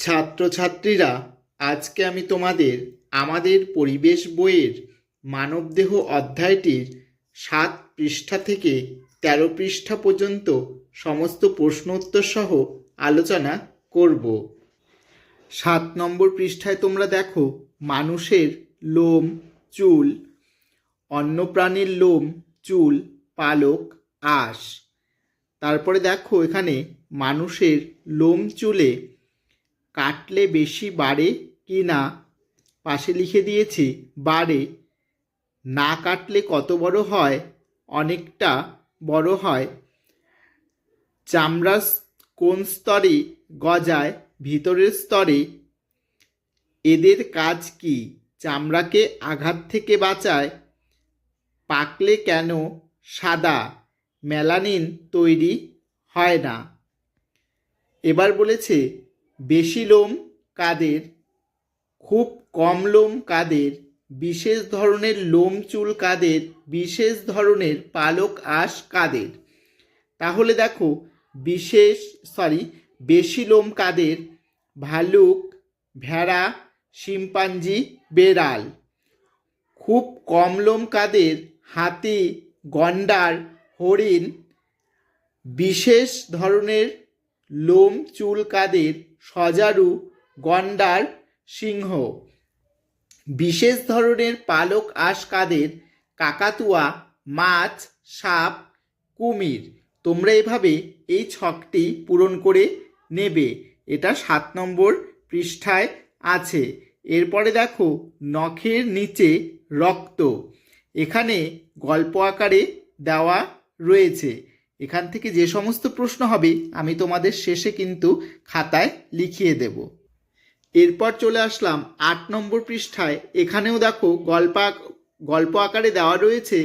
ছাত্রছাত্রীরা, আজকে আমি তোমাদের আমাদের পরিবেশ বইয়ের মানবদেহ অধ্যায়টির সাত পৃষ্ঠা থেকে তেরো পৃষ্ঠা পর্যন্ত সমস্ত প্রশ্ন উত্তর সহ আলোচনা করব। সাত নম্বর পৃষ্ঠায় তোমরা দেখো, মানুষের লোম, চুল অন্য প্রাণীর লোম, চুল, পালক, আঁশ। তারপরে দেখো এখানে মানুষের লোম, চুলে কাটলে বেশি বাড়ে কি না? পাশে লিখে দিয়েছি, বাড়ে। না কাটলে কত বড় হয়? অনেকটা বড় হয়। চামড়া কোন স্তরে গজায়? ভিতরের স্তরে। এদের কাজ কি? চামড়াকে আঘাত থেকে বাঁচায়? পাকলে কেন সাদা? মেলানিন তৈরি হয় না। এবার বলেছে বেশি লোম কাদের, খুব কম লোম কাদের, বিশেষ ধরনের লোম চুল কাদের, বিশেষ ধরনের পালক আঁশ কাদের? তাহলে দেখো, বিশেষ সরি বেশি লোম কাদের? ভালুক, ভেড়া, শিম্পাঞ্জি, বেড়াল। খুব কম লোম কাদের? হাতি, গন্ডার, হরিণ। বিশেষ ধরনের লোম চুল কাদের? সজারু, গন্ডার, সিংহ। বিশেষ ধরনের পালক আঁশ কাদের কাকাতুয়া, মাছ, সাপ, কুমির। তোমরা এভাবে এই ছকটি পূরণ করে নেবে। এটা সাত নম্বর পৃষ্ঠায় আছে। এরপরে দেখো, নখের নিচে রক্ত। এখানে গল্প আকারে দেওয়া রয়েছে। এখান থেকে যে সমস্ত প্রশ্ন হবে, আমি তোমাদের শেষে কিন্তু খাতায় লিখিয়ে দেব। এরপর চলে আসলাম আট নম্বর পৃষ্ঠায়। এখানেও দেখো গল্প গল্প আকারে দেওয়া রয়েছে।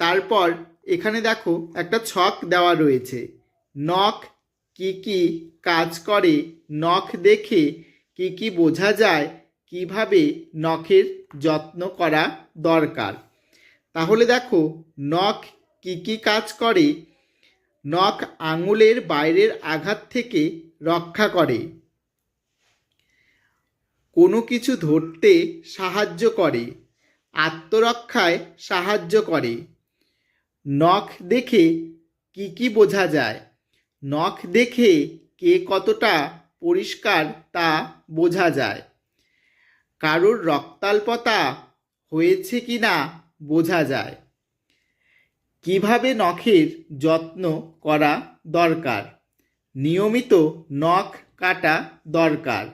তারপর এখানে দেখো একটা ছক দেওয়া রয়েছে। নখ কি কি কাজ করে, নখ দেখে কি কি বোঝা যায়, কীভাবে নখের যত্ন করা দরকার। তাহলে দেখো, নখ কি কি কাজ করে নখ আঙুলের বাইরের আঘাত থেকে রক্ষা করে। কোনো কিছু ধরতে সাহায্য করে, আত্মরক্ষায় সাহায্য করে। নখ দেখে কি কি বোঝা যায়? নখ দেখে কে কতটা পরিষ্কার তা বোঝা যায়। কারোর রক্তাল্পতা হয়েছে কি না বোঝা যায়। কীভাবে নখের যত্ন করা দরকার? নিয়মিত নখ কাটা দরকার।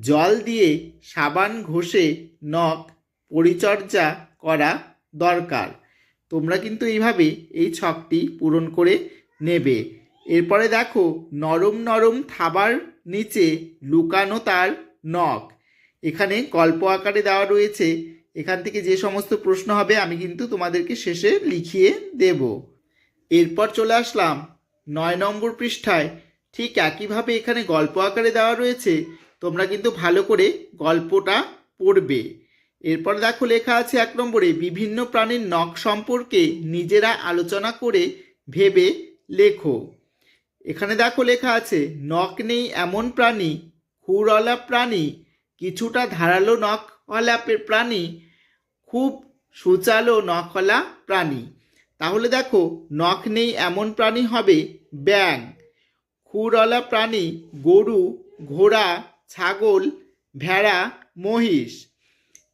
জল দিয়ে সাবান ঘষে নখ পরিচর্যা করা দরকার। তোমরা কিন্তু এইভাবে এই ছকটি পূরণ করে নেবে। এরপরে দেখো, নরম নরম থাবার নিচে লুকানো তার নখ। এখানে গল্প আকারে দেওয়া রয়েছে এখান থেকে যে সমস্ত প্রশ্ন হবে, আমি কিন্তু তোমাদেরকে শেষে লিখিয়ে দেব। এরপর চলে আসলাম নয় নম্বর পৃষ্ঠায়। ঠিক একইভাবে এখানে গল্প আকারে দেওয়া রয়েছে। তোমরা কিন্তু ভালো করে গল্পটা পড়বে। এরপর দেখো লেখা আছে এক নম্বরে, বিভিন্ন প্রাণীর নখ সম্পর্কে নিজেরা আলোচনা করে ভেবে লেখো। এখানে দেখো লেখা আছে, নখ নেই এমন প্রাণী খুরওয়ালা প্রাণী, কিছুটা ধারালো নখওয়ালা পে- প্রাণী, খুব সুচালো নখওয়ালা প্রাণী। তাহলে দেখো, নখ নেই এমন প্রাণী হবে ব্যাং খুরওয়ালা প্রাণী, গরু, ঘোড়া, ছাগল, ভেড়া, মহিষ।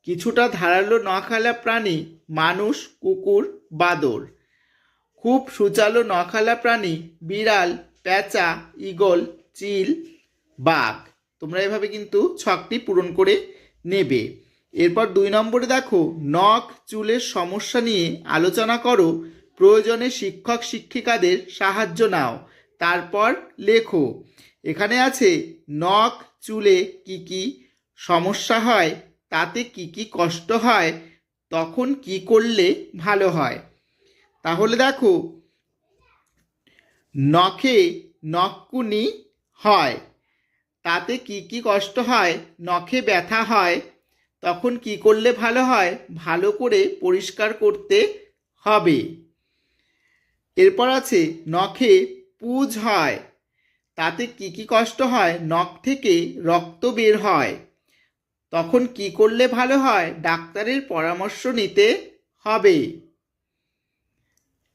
কিছুটা ধারালো নখালা প্রাণী, মানুষ, কুকুর, বাদর। খুব সুচালো নখালা প্রাণী, বিড়াল, প্যাঁচা, ঈগল, চিল, বাঘ। তোমরা এভাবে কিন্তু ছকটি পূরণ করে নেবে। এরপর দুই নম্বরে দেখো, নখ, চুলের সমস্যা নিয়ে আলোচনা করো। প্রয়োজনে শিক্ষক, শিক্ষিকাদের সাহায্য নাও। তারপর লেখো। এখানে আছে, নখ, চুলে কি কি সমস্যা হয়, তাতে কি কি কষ্ট হয়, তখন কি করলে ভালো হয়? তাহলে দেখো, নখে নখকুনি হয়। তাতে কি কি কষ্ট হয়, নখে ব্যথা হয়, তখন কি করলে ভালো হয়, ভালো করে পরিষ্কার করতে হবে। এরপর আছে, নখে পুজ হয়, তাতে কি কি কষ্ট হয়, নখ থেকে রক্ত বের হয়, তখন কি করলে ভালো হয়, ডাক্তারের পরামর্শ নিতে হবে।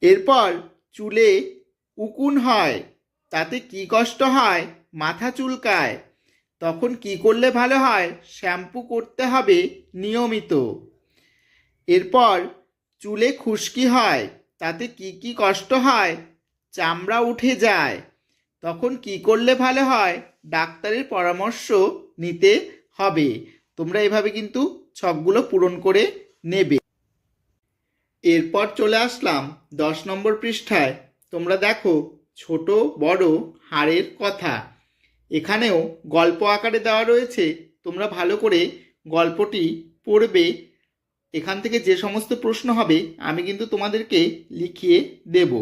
এরপর চুলে উকুন হয়, তাতে কি কষ্ট হয় মাথা চুলকায়, তখন কি করলে ভালো হয়? শ্যাম্পু করতে হবে নিয়মিত। এরপর চুলে খুশকি হয়, তাতে কি কি কষ্ট হয়? চামড়া উঠে যায়, তখন কি করলে ভালো হয়? ডাক্তারের পরামর্শ নিতে হবে। তোমরা এভাবে কিন্তু ছকগুলো পূরণ করে নেবে। এরপর চলে আসলাম দশ নম্বর পৃষ্ঠায়। তোমরা দেখো, ছোট বড় হাড়ের কথা। এখানেও গল্প আকারে দেওয়া রয়েছে, তোমরা ভালো করে গল্পটি পড়বে। এখান থেকে যে সমস্ত প্রশ্ন হবে, আমি কিন্তু তোমাদেরকে লিখিয়ে দেব।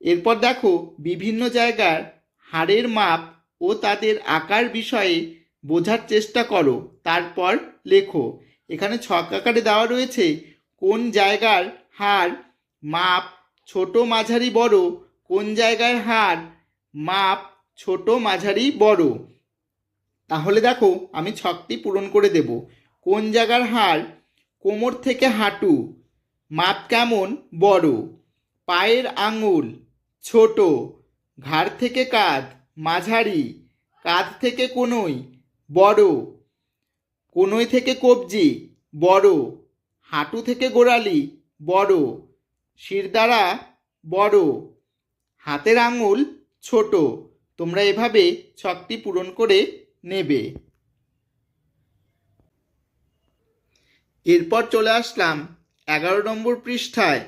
এরপর দেখো, বিভিন্ন জায়গার হাড়ের মাপ ও তাদের আকার বিষয়ে বোঝার চেষ্টা করো, তারপর লেখো। এখানে ছক আকারে দেওয়া রয়েছে, কোন জায়গার হাড় মাপ ছোট, মাঝারি, বড়, কোন জায়গার হাড় মাপ ছোট মাঝারি বড়। তাহলে দেখো, আমি ছকটি পূরণ করে দেব। কোন জায়গার হাড়? কোমর থেকে হাঁটু। মাপ কেমন? বড়। পায়ের আঙুল ছোট। ঘাড় থেকে কাঁধ মাঝারি। কাঁধ থেকে কোনোই বড়। কোনোই থেকে কবজি বড়। হাঁটু থেকে গোড়ালি বড়। শিরদাঁড়া বড়। হাতের আঙুল ছোট। তোমরা এভাবে ছকটি পূরণ করে নেবে। এরপর চলে আসলাম এগারো নম্বর পৃষ্ঠায়।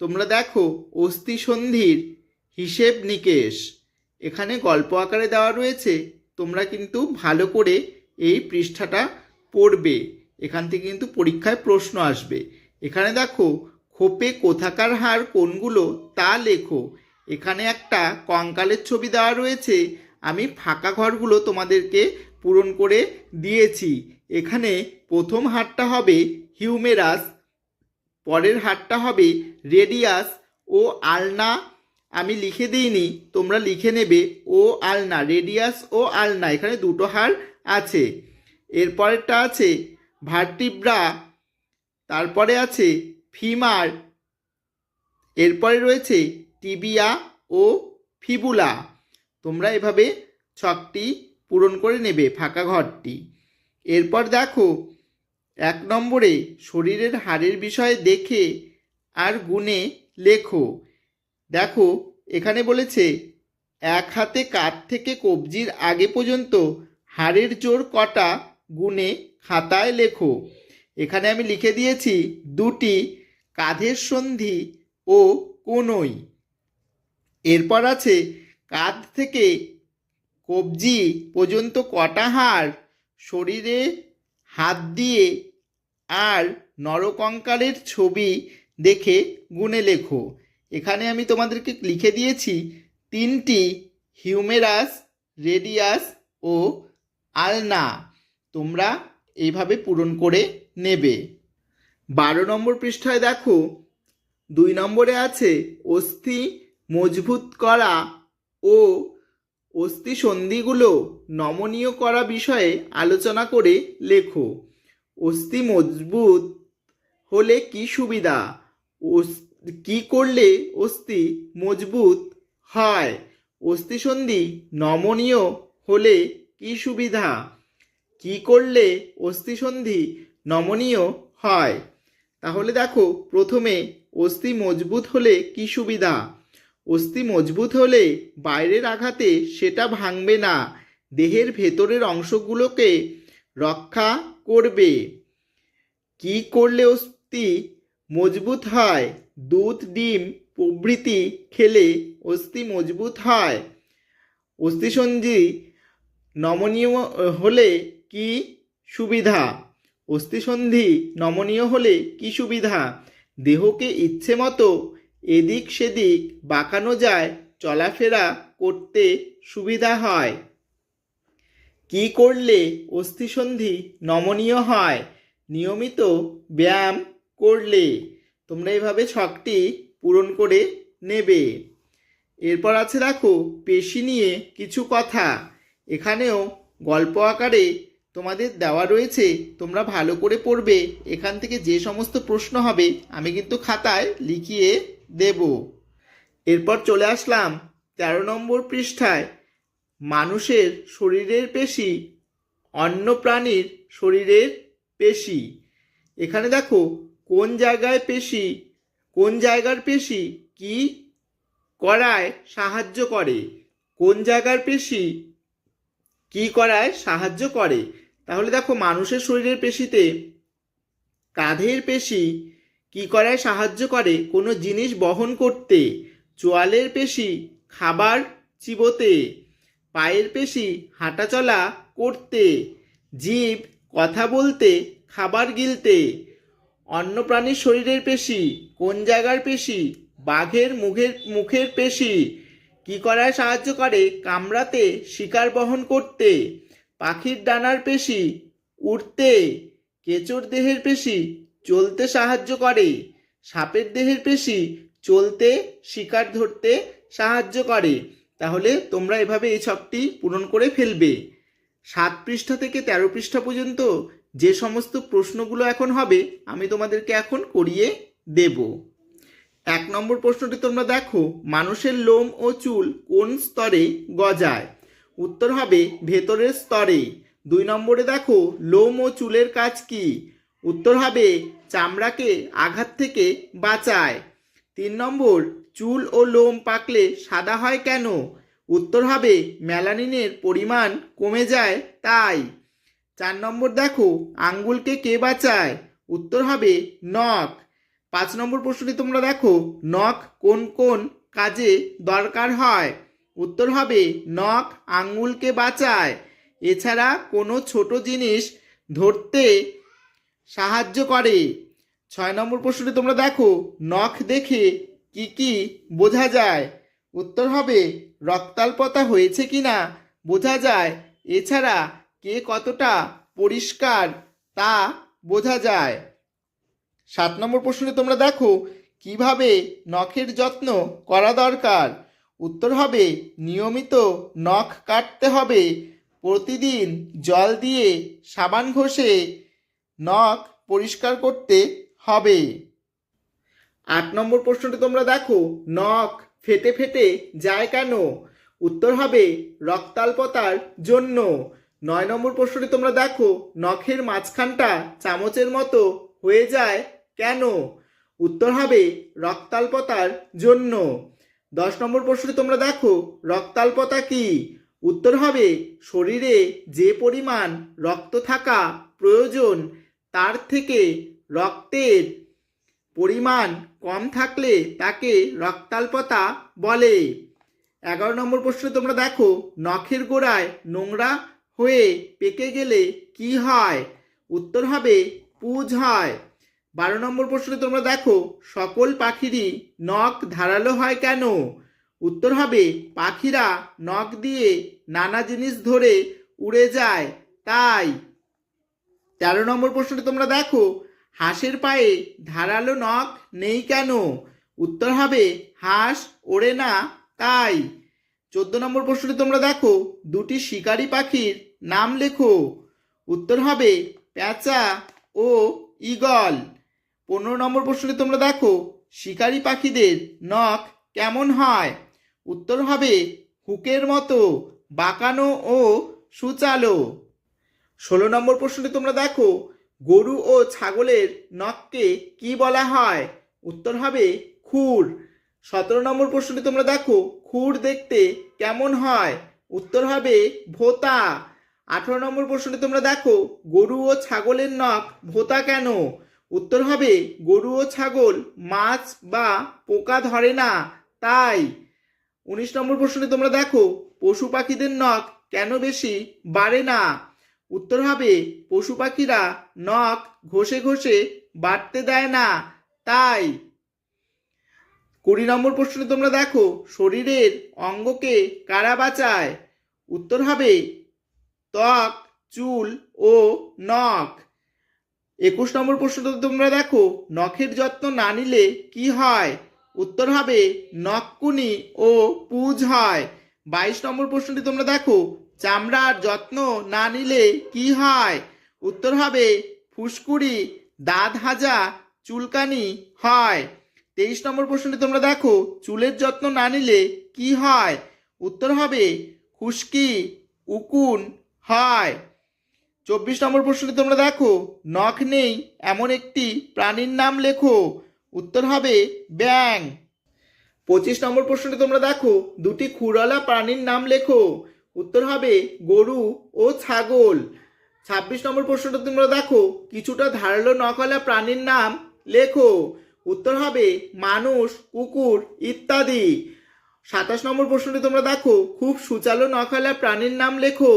তোমরা দেখো অস্থি সন্ধির হিসেব নিকেশ। এখানে গল্প আকারে দেওয়া রয়েছে, তোমরা কিন্তু ভালো করে এই পৃষ্ঠাটা পড়বে। এখান থেকে কিন্তু পরীক্ষায় প্রশ্ন আসবে। এখানে দেখো, খোপে কোথাকার হার কোনগুলো তা লেখো। এখানে একটা কঙ্কালের ছবি দেওয়া রয়েছে। আমি ফাঁকা ঘরগুলো তোমাদেরকে পূরণ করে দিয়েছি। এখানে প্রথম হারটা হবে হিউমেরাস, পরের হারটা হবে রেডিয়াস ও আলনা। আমি লিখে দিইনি, তোমরা লিখে নেবে ও আলনা, রেডিয়াস ও আলনা, এখানে দুটো হার আছে। এরপরেরটা আছে ভার্টিব্রা, তারপরে আছে ফিমার, এরপরে রয়েছে টিবিয়া ও ফিবুলা। তোমরা এভাবে ছকটি পূরণ করে নেবে, ফাঁকা ঘরটি। এরপর দেখো, এক নম্বরে শরীরের হাড়ের বিষয়ে দেখে আর গুণে লেখো। দেখো, এখানে বলেছে, এক হাতে কাঁধ থেকে কবজির আগে পর্যন্ত হাড়ের জোর কটা গুণে খাতায় লেখো। এখানে আমি লিখে দিয়েছি, দুটি কাঁধের সন্ধি ও কোনই এরপর আছে কাঁধ থেকে কবজি পর্যন্ত কটা হাড়? শরীরে হাত দিয়ে আর নরকঙ্কালের ছবি দেখে গুণে লেখো। এখানে আমি তোমাদেরকে লিখে দিয়েছি তিনটি হিউমেরাস, রেডিয়াস ও আলনা। তোমরা এইভাবে পূরণ করে নেবে। বারো নম্বর পৃষ্ঠায় দেখো, দুই নম্বরে আছে অস্থি মজবুত করা ও অস্থি সন্ধিগুলো নমনীয় করা বিষয়ে আলোচনা করে লেখো। অস্থি মজবুত হলে কি সুবিধা? কি করলে অস্থি মজবুত হয়? অস্থিসন্ধি নমনীয় হলে কি সুবিধা? কি করলে অস্থিসন্ধি নমনীয় হয়? তাহলে দেখো, প্রথমে অস্থি মজবুত হলে কি সুবিধা? অস্থি মজবুত হলে বাইরের আঘাতে সেটা ভাঙবে না। দেহের ভেতরের অংশগুলোকে রক্ষা করবে। কি করলে অস্থি মজবুত হয়? দুধ, ডিম, প্রভৃতি খেলে অস্থি মজবুত হয়। অস্থিসন্ধি নমনীয় হলে কি সুবিধা? অস্থিসন্ধি নমনীয় হলে কি সুবিধা? দেহকে ইচ্ছে মতো এদিক সেদিক বাঁকানো যায় চলাফেরা করতে সুবিধা হয়। কি করলে অস্থিসন্ধি নমনীয় হয়? নিয়মিত ব্যায়াম করলে। তোমরা এইভাবে ছকটি পূরণ করে নেবে। এরপর আছে দেখো, পেশি নিয়ে কিছু কথা। এখানেও গল্প আকারে তোমাদের দেওয়া রয়েছে, তোমরা ভালো করে পড়বে। এখান থেকে যে সমস্ত প্রশ্ন হবে, আমি কিন্তু খাতায় লিখিয়ে দেব। এরপর চলে আসলাম তেরো নম্বর পৃষ্ঠায়। মানুষের শরীরের পেশি, অন্য প্রাণীর শরীরের পেশি। এখানে দেখো, কোন জায়গায় পেশি, কোন জায়গার পেশি কি করায় সাহায্য করে? কোন জায়গার পেশি কি করায় সাহায্য করে? তাহলে দেখো, মানুষের শরীরের পেশিতে কাঁধের পেশি কি করায় সাহায্য করে? কোনো জিনিস বহন করতে। চোয়ালের পেশি, খাবার চিবোতে। পায়ের পেশি, হাঁটাচলা করতে। জীব কথা বলতে, খাবার গিলতে। অন্য প্রাণীর শরীরের পেশি, কোন জায়গার পেশি? বাঘের মুখের মুখের পেশি। কি করায় সাহায্য করে? কামড়াতে, শিকার বহন করতে। পাখির ডানার পেশি, উড়তে। কেঁচোর দেহের পেশি চলতে সাহায্য করে। সাপের দেহের পেশি চলতে, শিকার ধরতে সাহায্য করে। তাহলে তোমরা এভাবে এই ছকটি পূরণ করে ফেলবে। সাত পৃষ্ঠা থেকে তেরো পৃষ্ঠা পর্যন্ত যে সমস্ত প্রশ্নগুলো এখন হবে, আমি তোমাদেরকে এখন করিয়ে দেব। এক নম্বর প্রশ্নটি তোমরা দেখো, মানুষের লোম ও চুল কোন স্তরে গজায়? উত্তর হবে, ভেতরের স্তরে। দুই নম্বরে দেখো, লোম ও চুলের কাজ কি? উত্তর হবে চামড়াকে আঘাত থেকে বাঁচায়। তিন নম্বর, চুল ও লোম পাকলে সাদা হয় কেন? উত্তর হবে মেলানিনের পরিমাণ কমে যায় তাই। চার নম্বর দেখো, আঙ্গুলকে কে বাঁচায়? উত্তর হবে নখ। পাঁচ নম্বর প্রশ্নটি তোমরা দেখো, নখ কোন কোন কাজে দরকার হয়? উত্তর হবে নখ আঙ্গুলকে বাঁচায়। এছাড়া কোনো ছোট জিনিস ধরতে সাহায্য করে। ছয় নম্বর প্রশ্নটি তোমরা দেখো। নখ দেখে কি কি বোঝা যায়? উত্তর হবে, রক্তাল্পতা হয়েছে কি না বোঝা যায়। এছাড়া কে কতটা পরিষ্কার তা বোঝা যায়। সাত নম্বর প্রশ্নে তোমরা দেখো, কীভাবে নখের যত্ন করা দরকার? উত্তর হবে, নিয়মিত নখ কাটতে হবে। প্রতিদিন জল দিয়ে সাবান ঘষে নখ পরিষ্কার করতে হবে। আট নম্বর প্রশ্নটি তোমরা দেখো। নখ ফেটে ফেটে যায় কেন? উত্তর হবে রক্তাল্পতার জন্য। নয় নম্বর প্রশ্নটি তোমরা দেখো। নখের মাঝখানটা চামচের মতো হয়ে যায় কেন? উত্তর হবে রক্তাল্পতার জন্য। দশ নম্বর প্রশ্নটি তোমরা দেখো। রক্তাল্পতা কি? উত্তর হবে শরীরে যে পরিমাণ রক্ত থাকা প্রয়োজন তার থেকে রক্তের পরিমাণ কম থাকলে তাকে রক্তাল্পতা বলে। এগারো নম্বর প্রশ্ন তোমরা দেখো, নখের গোড়ায় নোংরা হয়ে পেকে গেলে কি হয়? উত্তর হবে, পুজ হয়। বারো নম্বর প্রশ্নে তোমরা দেখো, সকল পাখিরই নখ ধারালো হয় কেন? উত্তর হবে, পাখিরা নখ দিয়ে নানা জিনিস ধরে উড়ে যায়, তাই তেরো নম্বর প্রশ্নটি তোমরা দেখো, হাঁসের পায়ে ধারালো নখ নেই কেন? উত্তর হবে, হাঁস ওড়ে না, তাই। চোদ্দ নম্বর প্রশ্নটি তোমরা দেখো, দুটি শিকারী পাখির নাম লেখো। উত্তর হবে, প্যাঁচা ও ঈগল। পনেরো নম্বর প্রশ্নটি তোমরা দেখো, শিকারী পাখিদের নখ কেমন হয়? উত্তর হবে, হুকের মতো, বাঁকানো ও সুচালো। ষোলো নম্বর প্রশ্নটি তোমরা দেখো, গরু ও ছাগলের নখকে কি বলা হয়? উত্তর হবে খুর। সতেরো নম্বর প্রশ্নটি তোমরা দেখো, খুর দেখতে কেমন হয়? উত্তর হবে ভোতা। আঠারো নম্বর প্রশ্নটি তোমরা দেখো, গরু ও ছাগলের নখ ভোতা কেন? উত্তর হবে, গরু ও ছাগল মাছ বা পোকা ধরে না, তাই। উনিশ নম্বর প্রশ্নটি তোমরা দেখো, পশু পাখিদের নখ কেন বেশি বাড়ে না? উত্তর হবে, পশু পাখিরা নখ ঘষে ঘষে বাড়তে দেয় না, তাই। কুড়ি নম্বর প্রশ্নে তোমরা দেখো, শরীরের অঙ্গকে কারা বাঁচায়? উত্তর হবে, ত্বক, চুল ও নখ। একুশ নম্বর প্রশ্ন তোমরা দেখো, নখের যত্ন না নিলে কি হয়? উত্তর হবে নকুনি ও পুজ হয়। বাইশ নম্বর প্রশ্নটি তোমরা দেখো চামড়ার যত্ন না নিলে কি হয়? উত্তর হবে, ফুসকুড়ি, দাঁত হাজা, চুলকানি হয়। তেইশ নম্বর প্রশ্নটি তোমরা দেখো, চুলের যত্ন না নিলে কি হয়? উত্তর হবে, খুশকি, উকুন হয়। চব্বিশ নম্বর প্রশ্নটি তোমরা দেখো, নখ নেই, এমন একটি প্রাণীর নাম লেখো। উত্তর হবে ব্যাং পঁচিশ নম্বর প্রশ্নটি তোমরা দেখো, দুটি খুরলা প্রাণীর নাম লেখো। উত্তর হবে গরু ও ছাগল। ছাব্বিশ নম্বর প্রশ্নটা তোমরা দেখো, কিছুটা ধারালো নকলা প্রাণীর নাম লেখো। উত্তর হবে মানুষ, কুকুর ইত্যাদি। সাতাশ নম্বর প্রশ্নটি তোমরা দেখো, খুব সুচালো নকলা প্রাণীর নাম লেখো।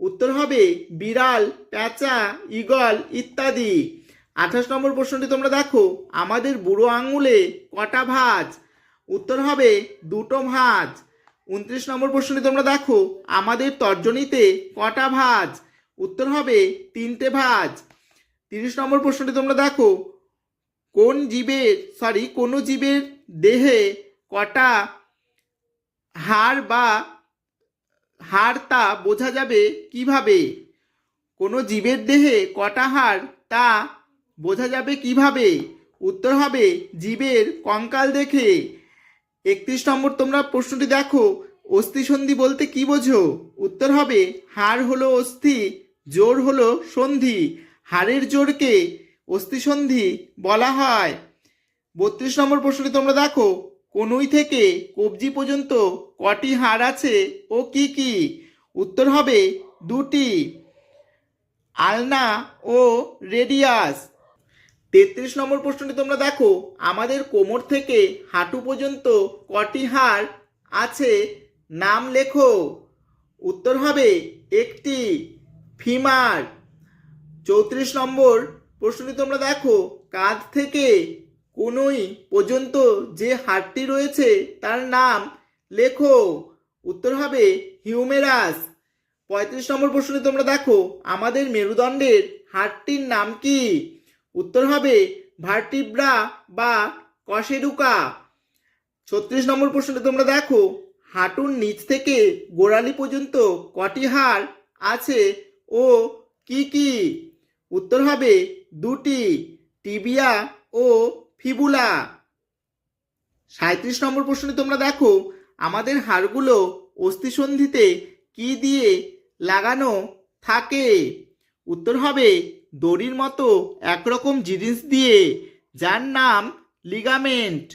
উত্তর হবে বিড়াল, প্যাঁচা, ঈগল ইত্যাদি। আঠাশ নম্বর প্রশ্নটি তোমরা দেখো, আমাদের বুড়ো আঙুলে কটা ভাঁজ? উত্তর হবে দুটো ভাঁজ। উনত্রিশ নম্বর প্রশ্নটি তোমরা দেখো। আমাদের তর্জনীতে কটা ভাঁজ? উত্তর হবে তিনটে ভাঁজ। তিরিশ নম্বর প্রশ্নটি তোমরা দেখো। কোন জীবের সরি কোনো জীবের দেহে কটা হাড় বা হাড় তা বোঝা যাবে কীভাবে? কোনো জীবের দেহে কটা হাড় তা বোঝা যাবে কীভাবে? উত্তর হবে জীবের কঙ্কাল দেখে। একত্রিশ নম্বর তোমরা প্রশ্নটি দেখো। অস্থিসন্ধি বলতে কি বোঝো? উত্তর হবে, হাড় হলো অস্থি, জোর হলো সন্ধি। হাড়ের জোরকে অস্থিসন্ধি বলা হয়। বত্রিশ নম্বর প্রশ্নটি তোমরা দেখো, কনুই থেকে কবজি পর্যন্ত কটি হাড় আছে ও কি কি? উত্তর হবে, দুটি। আলনা ও রেডিয়াস। তেত্রিশ নম্বর প্রশ্নটি তোমরা দেখো। আমাদের কোমর থেকে হাঁটু পর্যন্ত কটি হাড় আছে? নাম লেখো। উত্তর হবে একটি ফিমার। চৌত্রিশ নম্বর প্রশ্নটি তোমরা দেখো। কাঁধ থেকে কোনোই পর্যন্ত যে হাড়টি রয়েছে, তার নাম লেখো। উত্তর হবে হিউমেরাস। পঁয়ত্রিশ নম্বর প্রশ্নটি তোমরা দেখো। আমাদের মেরুদণ্ডের হাড়টির নাম কি? উত্তর হবে ভার্টিব্রা বা কশেরুকা। ছত্রিশ নম্বর প্রশ্নটি তোমরা দেখো। হাঁটুর নিচ থেকে গোড়ালি পর্যন্ত কটি হাড় আছে ও কি কি? উত্তর হবে দুটি, টিবিয়া ও ফিবুলা। সাঁত্রিশ নম্বর প্রশ্নে তোমরা দেখো। আমাদের হাড়গুলো অস্থিসন্ধিতে কি দিয়ে লাগানো থাকে? উত্তর হবে দড়ির মতো একরকম জিনিস দিয়ে, যার নাম লিগামেন্ট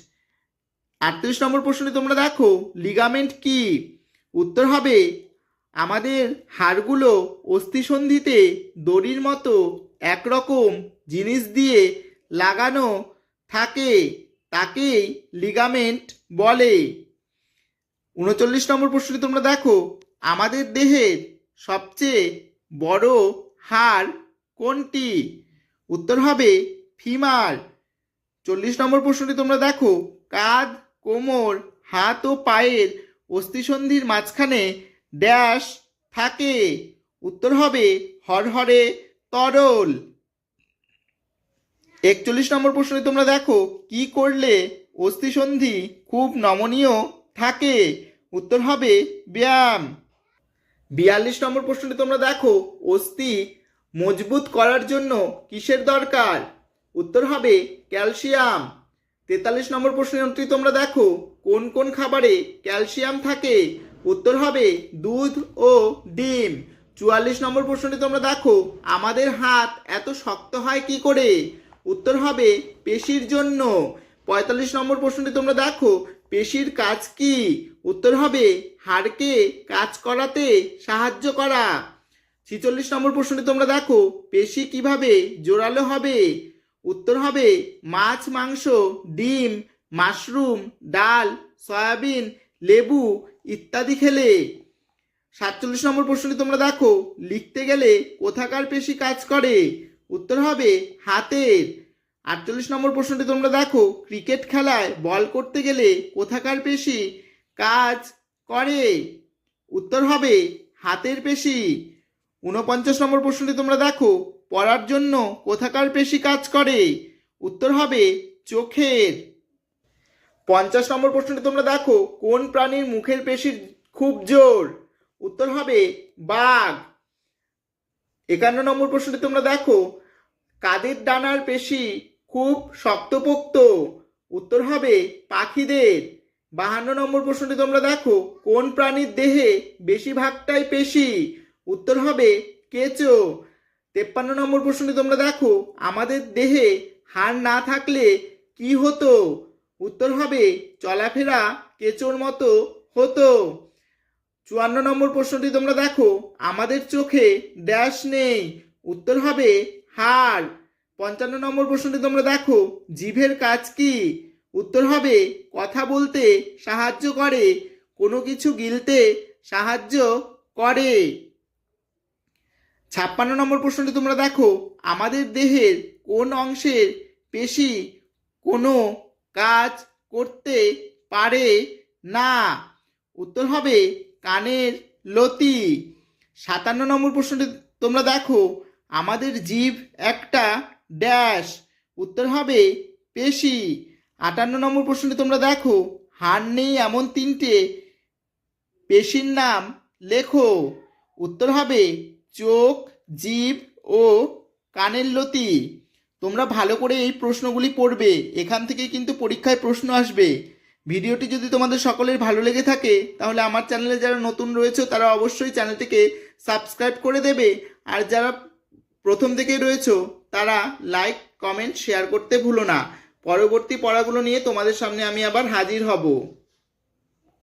আটত্রিশ নম্বর প্রশ্নে তোমরা দেখো লিগামেন্ট কি? উত্তর হবে, আমাদের হাড়গুলো অস্থিসন্ধিতে দড়ির মতো একরকম জিনিস দিয়ে লাগানো থাকে, তাকেই লিগামেন্ট বলে। উনচল্লিশ নম্বর প্রশ্নটি তোমরা দেখো, আমাদের দেহের সবচেয়ে বড় হাড় কোনটি? উত্তর হবে ফিমার চল্লিশ নম্বর প্রশ্নটি তোমরা দেখো। কাঁধ, কোমর, হাত ও পায়ের অস্থিসন্ধির মাঝখানে ড্যাশ থাকে। উত্তর হবে হরহরে তরল। একচল্লিশ নম্বর প্রশ্নে তোমরা দেখো। কি করলে অস্থিসন্ধি খুব নমনীয় থাকে? উত্তর হবে ব্যায়াম। বিয়াল্লিশ নম্বর প্রশ্নটি তোমরা দেখো। অস্থি মজবুত করার জন্য কিসের দরকার? উত্তর হবে ক্যালসিয়াম। তেতাল্লিশ নম্বর প্রশ্নটি তোমরা দেখো, কোন কোন খাবারে ক্যালসিয়াম থাকে? উত্তর হবে দুধ ও ডিম। চুয়াল্লিশ নম্বর প্রশ্নটি তোমরা দেখো, আমাদের হাত এত শক্ত হয় কি করে? উত্তর হবে পেশির জন্য। পঁয়তাল্লিশ নম্বর প্রশ্নটি তোমরা দেখো, পেশির কাজ কি? উত্তর হবে হাড়কে কাজ করাতে সাহায্য করা। ছিচল্লিশ নম্বর প্রশ্নটি তোমরা দেখো। পেশি কীভাবে? জোরালো হবে? উত্তর হবে মাছ, মাংস, ডিম, মাশরুম, ডাল, সয়াবিন, লেবু ইত্যাদি খেলে। সাতচল্লিশ নম্বর প্রশ্নটি তোমরা দেখো। লিখতে গেলে কোথাকার পেশি কাজ করে? উত্তর হবে হাতের। আটচল্লিশ নম্বর প্রশ্নটি তোমরা দেখো। ক্রিকেট খেলায় বল করতে গেলে কোথাকার পেশি কাজ করে? উত্তর হবে হাতের পেশি। ঊনপঞ্চাশ নম্বর প্রশ্নটি তোমরা দেখো। পড়ার জন্য কোথাকার পেশি কাজ করে? উত্তর হবে চোখের। পঞ্চাশ নম্বর প্রশ্নটি তোমরা দেখো, কোন প্রাণীর মুখের পেশির খুব জোর? উত্তর হবে বাঘ। একান্ন নম্বর প্রশ্নটি তোমরা দেখো, কাদের ডানার পেশি খুব শক্তপোক্ত? উত্তর হবে পাখিদের। বাহান্ন নম্বর প্রশ্নটি তোমরা দেখো, কোন প্রাণীর দেহে বেশিরভাগটাই পেশি? উত্তর হবে কেঁচো তেপ্পান্ন নম্বর প্রশ্নটি তোমরা দেখো, আমাদের দেহে হাড় না থাকলে কি হতো? উত্তর হবে, চলাফেরা কেঁচোর মতো হতো। চুয়ান্ন নম্বর প্রশ্নটি তোমরা দেখো, আমাদের চোখে ড্যাশ নেই। উত্তর হবে, হাড়। পঞ্চান্ন নম্বর প্রশ্নটি তোমরা দেখো, জিভের কাজ কি? উত্তর হবে, কথা বলতে সাহায্য করে, কোনো কিছু গিলতে সাহায্য করে। ছাপ্পান্ন নম্বর প্রশ্নটি তোমরা দেখো। আমাদের দেহের কোন অংশের পেশি কোনো কাজ করতে পারে না? উত্তর হবে কানের লতি। সাতান্ন নম্বর প্রশ্নটি তোমরা দেখো। আমাদের জীব একটা ড্যাশ। উত্তর হবে পেশি। আটান্ন নম্বর প্রশ্নটি তোমরা দেখো। হাড় নেই এমন তিনটে পেশির নাম লেখো। উত্তর হবে চোখ, জিভ ও কানের লতি। তোমরা ভালো করে এই প্রশ্নগুলি পড়বে। এখান থেকে কিন্তু পরীক্ষায় প্রশ্ন আসবে। ভিডিওটি যদি তোমাদের সকলের ভালো লেগে থাকে, তাহলে আমার চ্যানেলে যারা নতুন রয়েছে, তারা অবশ্যই চ্যানেলটিকে সাবস্ক্রাইব করে দেবে। আর যারা প্রথম থেকেই রয়েছে, তারা লাইক, কমেন্ট, শেয়ার করতে ভুলো না। পরবর্তী পড়াগুলো নিয়ে তোমাদের সামনে আমি আবার হাজির হব।